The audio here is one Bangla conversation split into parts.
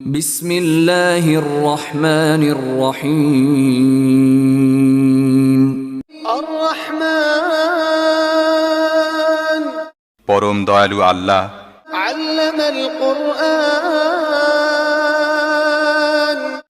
بسم الله الرحمن الرحيم الرحمن পরম দয়ালু আল্লাহ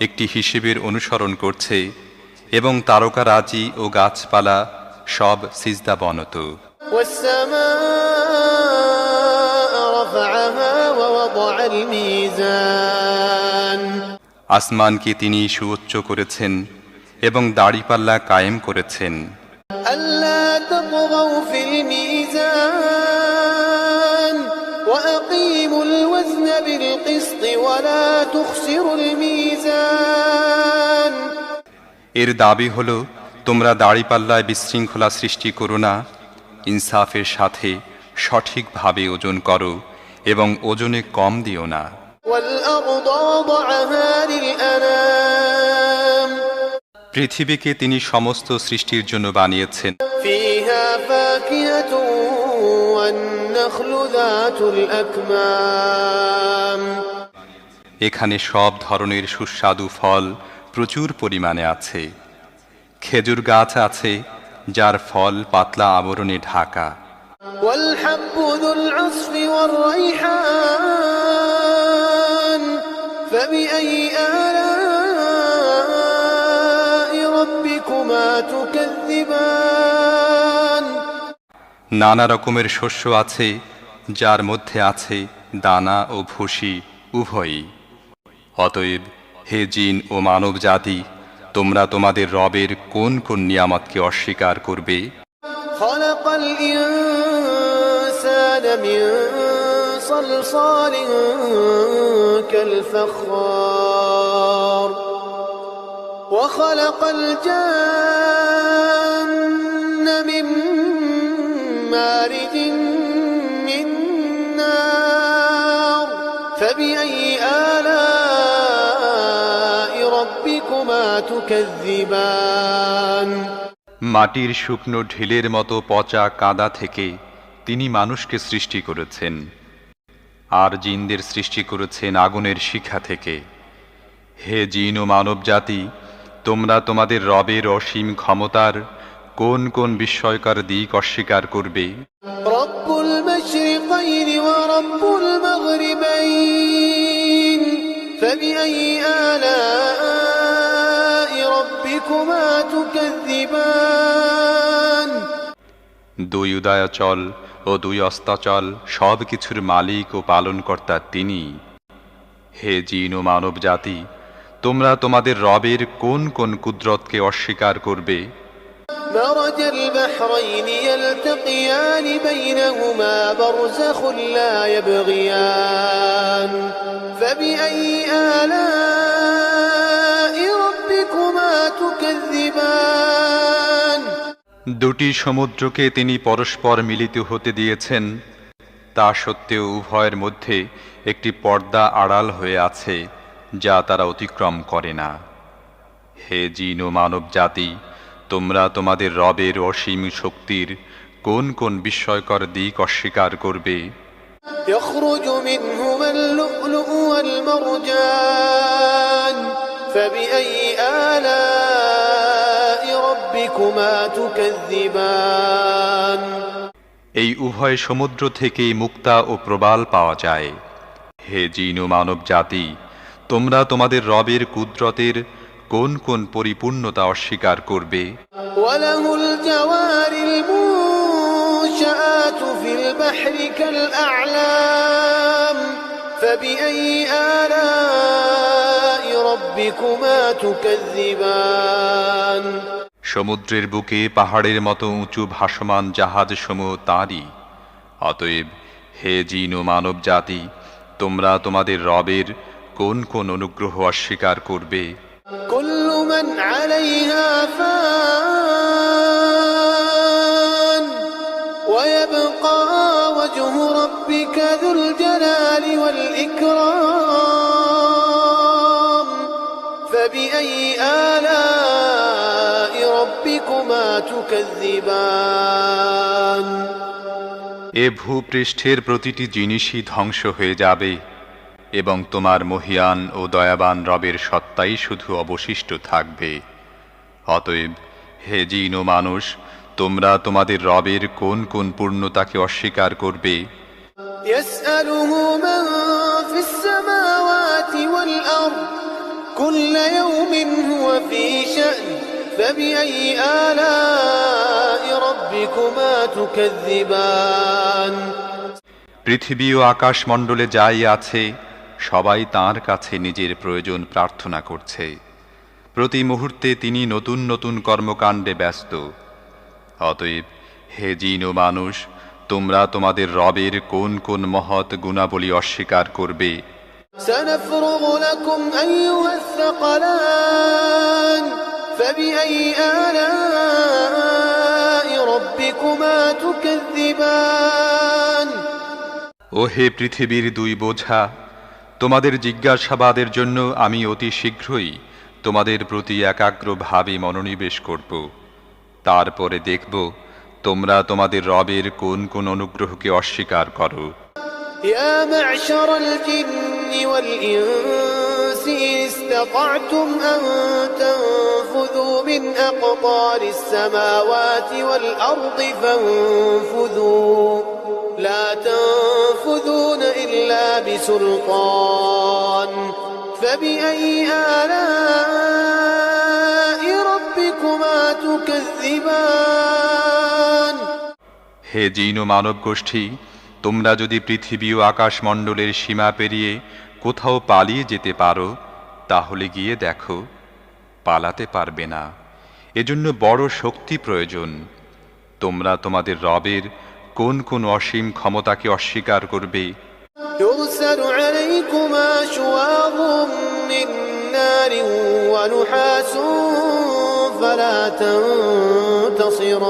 একটি হিসেবের অনুসরণ করছে এবং তারকা রাজি ও গাছপালা সব সিজদা বনত। আসমানকে তিনি সুউচ্চ করেছেন এবং দাড়িপাল্লা কায়েম করেছেন। আল্লাহ ولا تخسروا الميزان এর দাবি হল তোমরা দাড়িপাল্লায় বিশৃঙ্খলা সৃষ্টি করো না ইনসাফের সাথে সঠিকভাবে ওজন করো এবং ওজনে কম দিও না والأرض وضعها للأنام পৃথিবীকে তিনি সমস্ত সৃষ্টির জন্য বানিয়েছেন فيها فاكهة والنخل ذات الأكمام এখানে সব ধরনের সুস্বাদু ফল প্রচুর পরিমাণে আছে খেজুর গাছ আছে যার ফল পাতলা আবরণে ঢাকা والحب ذو العصف والريحان فبأي آلاء ربكما تكذبان নানা রকমের শস্য আছে যার মধ্যে আছে দানা ও ভুসি উভয়ই অতএব হে জিন ও মানব জাতি তোমরা তোমাদের রবের কোন কোন নিয়ামতকে অস্বীকার করবে خلق الإنسان من صلصال كالفخار وخلق الجن تكذبان মাটির শুকনো ঢিলের মতো পচা কাদা থেকে তিনি মানুষকে সৃষ্টি করেছেন আর জিনদের সৃষ্টি করেছেন আগুনের শিখা থেকে হে জিন ও মানব জাতি তোমরা তোমাদের রবের অসীম ক্ষমতার কোন কোন বিস্ময়কর দিক অস্বীকার করবে رب المشرقين ورب المغربين فبأي آلاء ربكما تكذبان দুই উদয়াচল ও দুই অস্তাচল সব কিছুর মালিক ও পালনকর্তা তিনি হে জিন ও মানব জাতি তোমরা তোমাদের রবের কোন কোন কুদরতকে অস্বীকার করবে مرج البحرين يلتقيان بينهما برزخ لا يبغيان فبأي آلاء ربكما تكذبان দুটি সমুদ্রকে তিনি পরস্পর মিলিত হতে দিয়েছেন তা সত্ত্বেও উভয়ের মধ্যে একটি পর্দা আড়াল হয়ে আছে যা তারা অতিক্রম করে না হে জিন ও মানব জাতি তোমরা তোমাদের রবের অসীম শক্তির কোন কোন বিস্ময়কর দিক অস্বীকার করবে يخرج منهما اللؤلؤ والمرجان فبأي آلاء ربكما تكذبان এই উভয় সমুদ্র থেকেই মুক্তা ও প্রবাল পাওয়া যায় হে জিন ও মানব জাতি তোমরা তোমাদের রবের কুদরতের কোন কোন পরিপূর্ণতা অস্বীকার করবে وله الجوار المنشآت في البحر كالأعلام فبأي آلاء ربكما تكذبان সমুদ্রের বুকে পাহাড়ের মতো উঁচু ভাসমান জাহাজ সমূহ তাঁরই অতএব হে জিন ও মানব জাতি তোমরা তোমাদের রবের কোন কোন অনুগ্রহ অস্বীকার করবে كل من عليها فان ويبقى وجه ربك ذو الجلال والإكرام فبأي آلاء ربكما تكذبان এ ভূপৃষ্ঠের প্রতিটি জিনিসই ধ্বংস হয়ে যাবে এবং তোমার মহিয়ান ও দয়াবান রবের সত্তাই শুধু অবশিষ্ট থাকবে অতএব হে জিন ও মানুষ তোমরা তোমাদের রবের কোন কোন পূর্ণতাকে অস্বীকার করবে يسأله من في السماوات والأرض كل يوم هو في شأن فبأي آلاء ربكما تكذبان পৃথিবী ও আকাশমণ্ডলে যাই আছে সবাই তার কাছে নিজের প্রয়োজন প্রার্থনা করছে প্রতি মুহূর্তে তিনি নতুন নতুন কর্মকাণ্ডে ব্যস্ত অতএব হে জিন ও মানুষ তোমরা তোমাদের রবের কোন কোন মহৎ গুণাবলী অস্বীকার করবে سنفرغ لكم أيها الثقلان فبأي آلاء ربكما تكذبان ও হে পৃথিবীর দুই বোঝা তোমাদের জিজ্ঞাসাবাদের জন্য আমি অতি শীঘ্রই তোমাদের প্রতি একাগ্রভাবে মনোনিবেশ করব তারপরে দেখব তোমরা তোমাদের রবের কোন কোন অনুগ্রহকে অস্বীকার করো يا معشر الجن والإنس إن استطعتم أن تنفذوا من أقطار السماوات والأرض فانفذوا لا تنفذون إلا بسلطان فبأي آلاء ربكما تكذبان হে জিন ও মানব গোষ্ঠী তোমরা যদি পৃথিবী ও আকাশমণ্ডলের সীমা পেরিয়ে কোথাও পালিয়ে যেতে পারো তাহলে গিয়ে দেখো পালাতে পারবে না এজন্য বড় শক্তি প্রয়োজন তোমরা তোমাদের রবের কোন কোন অসীম ক্ষমতাকে অস্বীকার করবে يرسل عليكما شواظ من نار ونحاس فلا تنتصران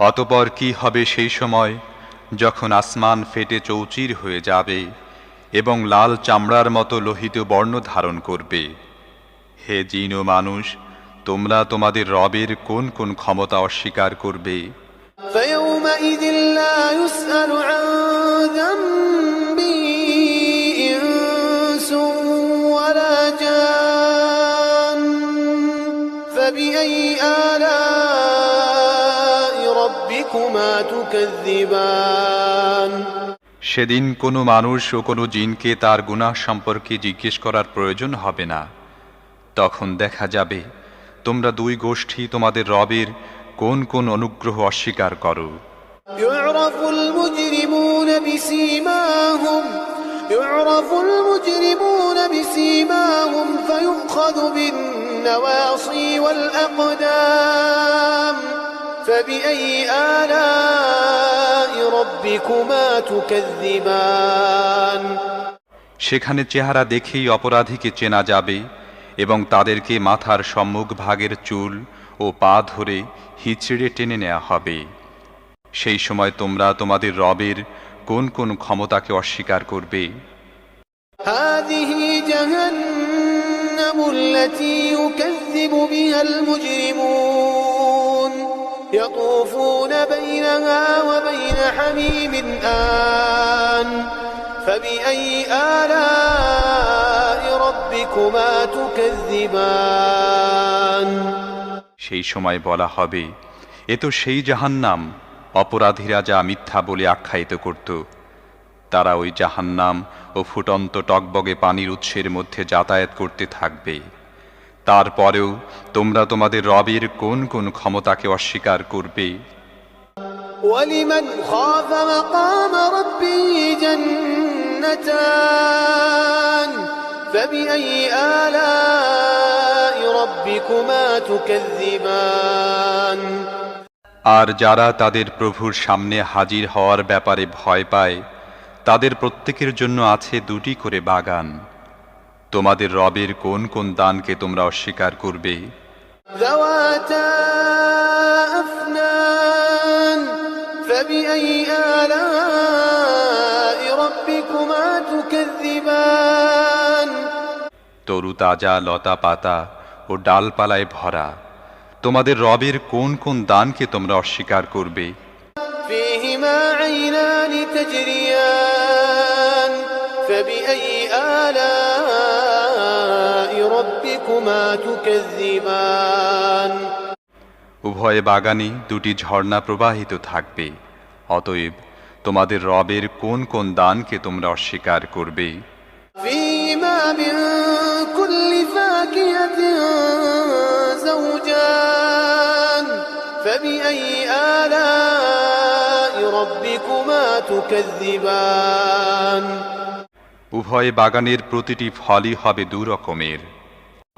অতপর কি হবে সেই সময় যখন আসমান ফেটে চৌচির হয়ে যাবে এবং লাল চামড়ার মতো লোহিত বর্ণ ধারণ করবে হে জিন ও মানুষ তোমরা তোমাদের রবের কোন কোন ক্ষমতা অস্বীকার করবে فيومئذ لا يسأل عن ذنبه সেদিন কোনো মানুষ ও কোনো জিনকে তার গুনাহ সম্পর্কে জিজ্ঞেস করার প্রয়োজন হবে না তখন দেখা যাবে তোমরা দুই গোষ্ঠী তোমাদের রবের কোন কোন অনুগ্রহ অস্বীকার করো يعرف المجرمون بسيماهم يعرف المجرمون بسيماهم فيؤخذ بالنواصي والأقدام فبأي آلاء ربكما تكذبان সেখানে চেহারা দেখেই অপরাধীকে চেনা যাবে এবং তাদেরকে মাথার সম্মুখ ভাগের চুল ও পা ধরে হিচড়ে টেনে নেওয়া হবে সেই সময় তোমরা তোমাদের রবের কোন কোন ক্ষমতাকে অস্বীকার করবে هذه جهنم التي يكذب بها المجرمون يطوفون بينها وبين حميم آن فبأي آلاء ربكما تكذبان সেই সময় বলা হবে এ তো সেই জাহান্নাম অপরাধীরা যা মিথ্যা বলে আখ্যায়িত করত তারা ওই জাহান্নাম ও ফুটন্ত টকবগে পানির উৎসের মধ্যে যাতায়াত করতে থাকবে তারপরেও তোমরা তোমাদের রবের কোন কোন ক্ষমতাকে অস্বীকার করবে? আর যারা তাদের প্রভুর সামনে হাজির হওয়ার ব্যাপারে ভয় পায় তাদের প্রত্যেকের জন্য আছে দুটি করে বাগান। তোমাদের রবের কোন কোন দানকে তোমরা অস্বীকার করবে ذواتا أفنان فبأي آلاء ربكما تكذبان তরু তাজা লতা পাতা ও ডালপালায় ভরা তোমাদের রবের কোন কোন দানকে তোমরা অস্বীকার করবে فيهما عينان تجريان فبأي آلاء ربكما تكذبان উভয় বাগানে দুটি ঝর্ণা প্রবাহিত থাকবে অতএব তোমাদের রবের কোন কোন দানকে তোমরা অস্বীকার করবে فيهما من كل فاكهة زوجان فبأي آلاء ربكما تكذبان উভয় বাগানের প্রতিটি ফলই হবে দু রকমের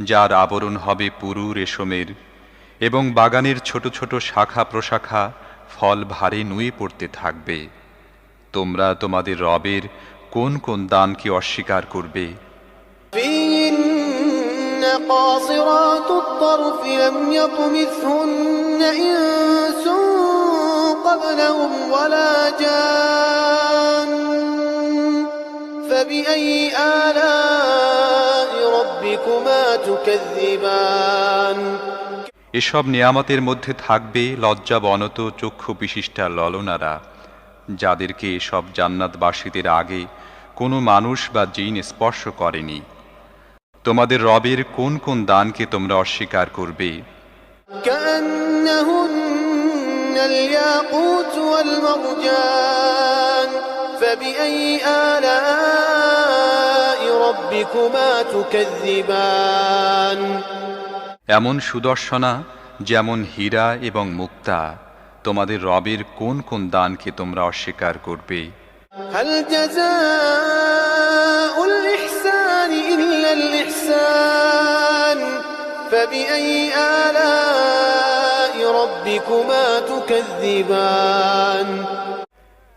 যার আবরণ হবে পুরু রেশমের এবং বাগানের ছোট ছোট শাখা প্রশাখা ফল ভারে নুয়ে পড়তে থাকবে তোমরা তোমাদের রবের কোন কোন দানকে অস্বীকার করবে فيهن قاصرات الطرف لم يطمثهن إنس قبلهم ولا جان فبأي آلاء ربكما تكذبان এসব নিয়ামতের মধ্যে থাকবে লজ্জা বনত চক্ষু বিশিষ্টা ললনারা যাদেরকে এসব জান্নাতবাসীদের আগে কোনো মানুষ বা জিন স্পর্শ করেনি তোমাদের রবের কোন কোন দানকে তোমরা অস্বীকার করবে كأنهن الياقوت والمرجان فبأي آلاء ربكما تكذبان এমন সুদর্শনা যেমন হীরা এবং মুক্তা তোমাদের রবের কোন কোন দানকে তোমরা অস্বীকার করবে?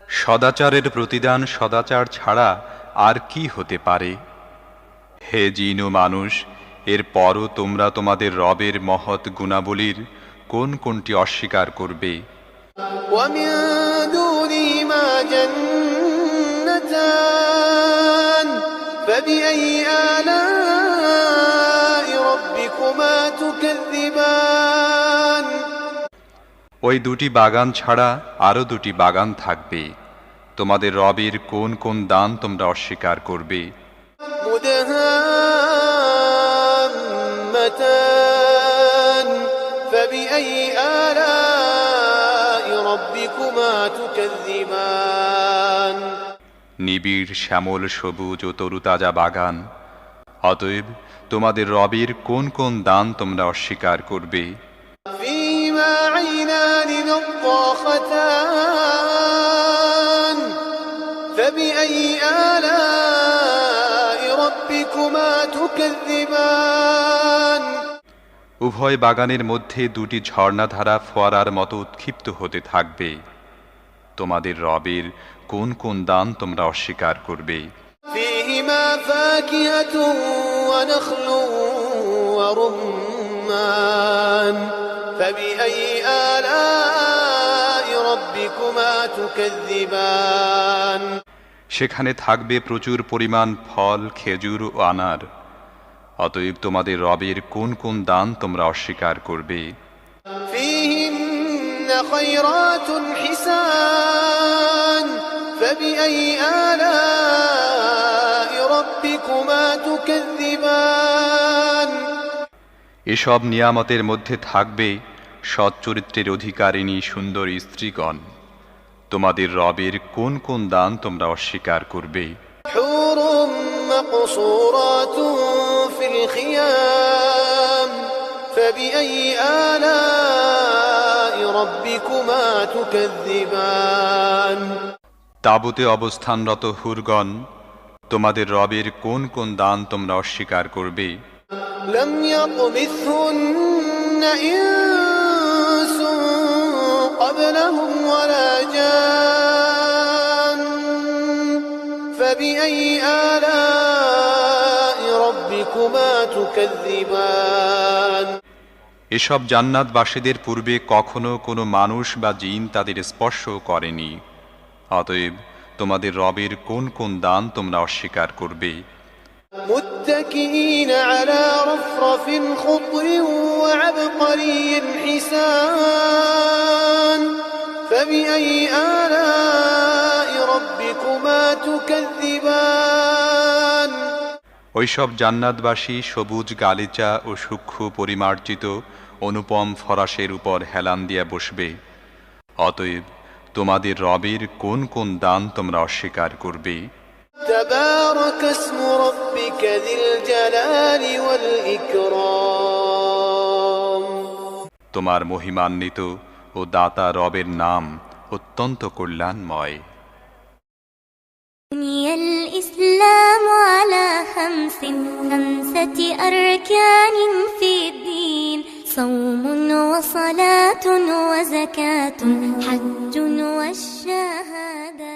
সদাচারের প্রতিদান সদাচার ছাড়া আর কি হতে পারে? হে জিন ও মানুষ এরপরও তোমরা তোমাদের রবের মহৎ গুণাবলীর কোন কোনটি অস্বীকার করবে? ওই দুটি বাগান ছাড়া আরও দুটি বাগান থাকবে। তোমাদের রবের কোন কোন দান তোমরা অস্বীকার করবে? مدهامتان فبأي آلاء ربكما تكذبان নিবিড় শ্যামল সবুজ ও তরুতাজা বাগান অতএব তোমাদের রবের কোন কোন দান তোমরা অস্বীকার করবে فيهما عينان نضاختان فبأي آلاء ربكما تكذبان উভয় বাগানের মধ্যে দুটি ঝর্ণাধারা ফোয়ারার মতো উৎক্ষিপ্ত হতে থাকবে তোমাদের রবের কোন কোন দান তোমরা অস্বীকার করবে فيهما فاكهة ونخل ورمان فبأي آلاء ربكما تكذبان সেখানে থাকবে প্রচুর পরিমাণ ফল খেজুর ও আনার। অতএব তোমাদের রবের কোন কোন দান তোমরা অস্বীকার করবে? এসব নিয়ামতের মধ্যে থাকবে সচ্চরিত্রের অধিকারিণী সুন্দর স্ত্রীগণ। তোমাদের রবের কোন কোন দান তোমরা অস্বীকার করবে حور مقصورات في الخيام فبأي آلاء ربكما تكذبان তাবুতে অবস্থানরত হুরগণ তোমাদের রবের কোন কোন দান তোমরা অস্বীকার করবে لم يطمثهن إنس قبلهم ولا جان فبأي آلاء ربكما تكذبان এসব জান্নাতবাসীদের পূর্বে কখনো কোনো মানুষ বা জিন তাদের স্পর্শ করেনি অতএব তোমাদের রবের কোন কোন দান তোমরা অস্বীকার করবে متكئين على رفرف خضر وعبقري حسان فبأي آلاء ربكما تكذبان ওইসব জান্নাতবাসী সবুজ গালিচা ও সূক্ষ্ম পরিমার্জিত অনুপম ফরাসের উপর হেলান দিয়া বসবে অতএব তোমাদের রবের কোন কোন দান তোমরা অস্বীকার করবে تبارك اسم ربك ذي الجلال والإكرام তোমার মহিমান্বিত ও দাতা রবের নাম অত্যন্ত কল্যাণময় بني الإسلام على خمس خمسة أركان في الدين صوم وصلاة وزكاة حج والشهادة